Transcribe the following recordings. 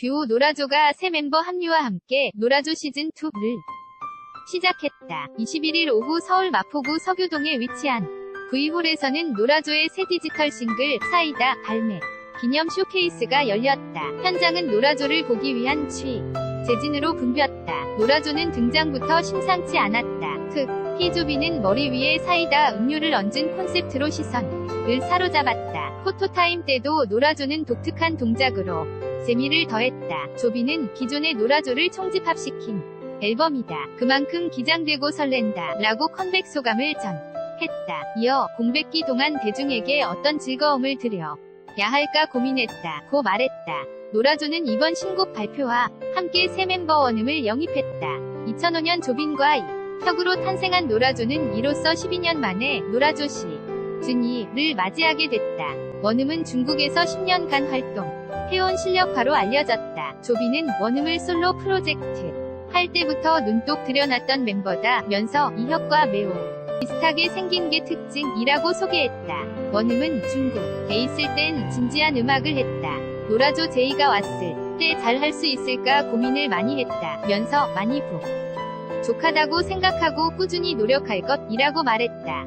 듀오 노라조가 새 멤버 합류와 함께 노라조 시즌2를 시작했다. 21일 오후 서울 마포구 서교동에 위치한 V홀에서는 노라조의 새 디지털 싱글 사이다 발매 기념 쇼케이스가 열렸다. 현장은 노라조를 보기 위한 취 재진으로 붐볐다. 노라조는 등장부터 심상치 않았다. 흑 히조비는 머리 위에 사이다 음료를 얹은 콘셉트로 시선을 사로잡았다. 포토타임 때도 노라조는 독특한 동작으로 재미를 더했다. 조비는 기존의 노라조를 총집합시킨 앨범이다. 그만큼 기장되고 설렌다. 라고 컴백 소감을 전했다. 이어 공백기 동안 대중에게 어떤 즐거움을 드려 야 할까 고민했다. 고 말했다. 노라조는 이번 신곡 발표와 함께 새 멤버 원음을 영입했다. 2005년 조빈과 이 혁으로 탄생한 노라조는 이로써 12년 만에 노라조 시 즈니를 맞이하게 됐다. 원음은 중국에서 10년간 활동 해온 실력파로 알려졌다. 조비는 원음을 솔로 프로젝트 할 때부터 눈독 들여놨던 멤버다 면서 이혁과 매우 비슷하게 생긴 게 특징이라고 소개했다. 원음은 중국에 있을 땐 진지한 음악을 했다. 노라조 제이가 왔을 때 잘 할 수 있을까 고민을 많이 했다. 면서 많이 부 족하다고 생각하고 꾸준히 노력할 것이라고 말했다.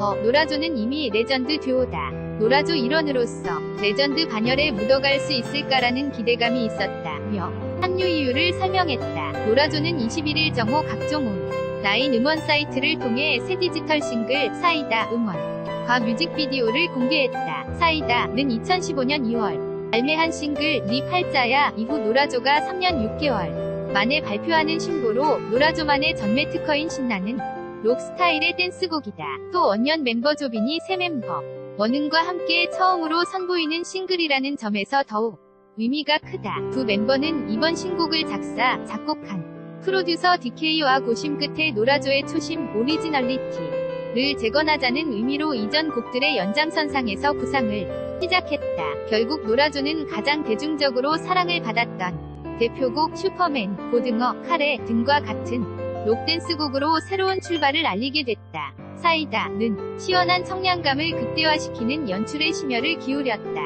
어, 노라조는 이미 레전드 듀오다. 노라조 일원으로서 레전드 반열에 묻어갈 수 있을까라는 기대감이 있었다며 합류 이유를 설명했다. 노라조는 21일 정오 각종 온 라인 음원 사이트를 통해 새 디지털 싱글 사이다 음원과 뮤직비디오를 공개했다. 사이다는 2015년 2월 발매한 싱글 네 팔자야 이후 노라조가 3년 6개월 만에 발표하는 신보로 노라조만의 전매 특허인 신나는 록 스타일의 댄스곡이다. 또 원년 멤버 조빈이 새 멤버 원은과 함께 처음으로 선보이는 싱글이라는 점에서 더욱 의미가 크다. 두 멤버는 이번 신곡을 작사, 작곡한 프로듀서 DK와 고심 끝에 노라조의 초심 오리지널리티를 재건하자는 의미로 이전 곡들의 연장선상에서 구상을 시작했다. 결국 노라조는 가장 대중적으로 사랑을 받았던 대표곡 슈퍼맨, 고등어, 카레 등과 같은 록댄스 곡으로 새로운 출발을 알리게 됐다. 사이다는 시원한 청량감을 극대화시키는 연출에 심혈을 기울였다.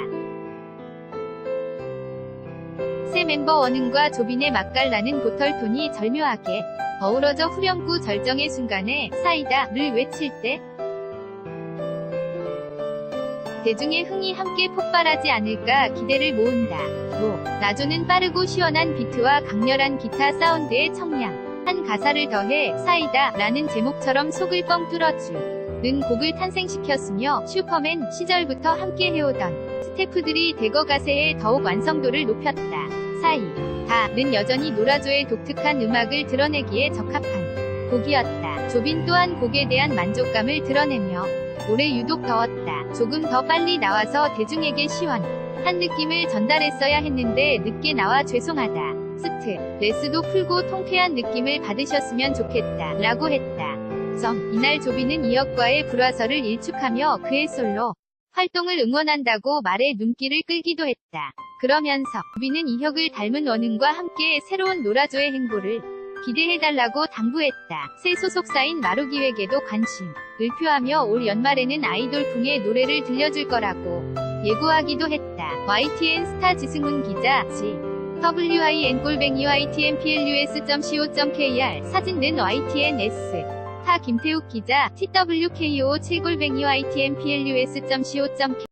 새 멤버 원은과 조빈의 맛깔나는 보털톤이 절묘하게 어우러져 후렴구 절정의 순간에 사이다를 외칠 때 대중의 흥이 함께 폭발하지 않을까 기대를 모은다. 로 나조는 빠르고 시원한 비트와 강렬한 기타 사운드의 청량 한 가사를 더해 사이다 라는 제목처럼 속을 뻥 뚫어주는 곡을 탄생시켰으며 슈퍼맨 시절부터 함께 해오던 스태프들이 대거 가세에 더욱 완성도를 높였다. 사이다는 여전히 노라조의 독특한 음악을 드러내기에 적합한 곡이었다. 조빈 또한 곡에 대한 만족감을 드러내며 올해 유독 더웠다. 조금 더 빨리 나와서 대중에게 시원한 느낌을 전달했어야 했는데 늦게 나와 죄송하다. 스트 레스도 풀고 통쾌한 느낌을 받으셨으면 좋겠다. 라고 했다. 점. 이날 조비는 이혁과의 불화설을 일축하며 그의 솔로 활동을 응원한다고 말해 눈길을 끌기도 했다. 그러면서 조비는 이혁을 닮은 원은과 함께 새로운 노라조의 행보를 기대해달라고 당부했다. 새 소속사인 마루기획에도 관심을 표하며 올 연말에는 아이돌풍의 노래를 들려줄 거라고 예고하기도 했다. YTN 스타 지승훈 기자 지 WIN 꼴뱅이 YTNPLUS.CO.KR 사진는 YTNS 타 김태욱 기자 TWKO 7골뱅이 YTNPLUS.CO.KR